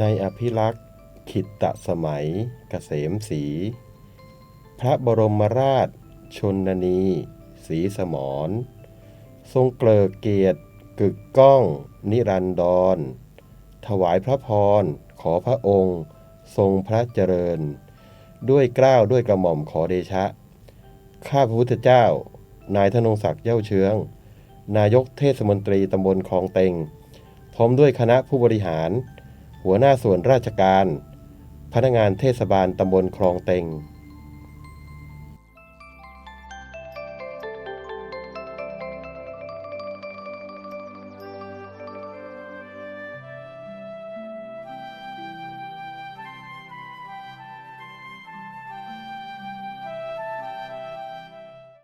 ในอภิรักษ์ขิตตสมัยเกษมศรีพระบรมราชชนนีศรีสมรทรงเกลิกเกียรติกึกก้อง นิรันดร ถวายพระพร ขอพระองค์ ทรงพระเจริญ ด้วยเกล้าวด้วยกระหม่อมขอเดชะ ข้าพระพุทธเจ้า นายธนงศักดิ์เย้าเชือง นายกเทศมนตรีตำบลคลองเต็ง พร้อมด้วยคณะผู้บริหาร หัวหน้าส่วนราชการ พนักงานเทศบาลตำบลคลองเต็ง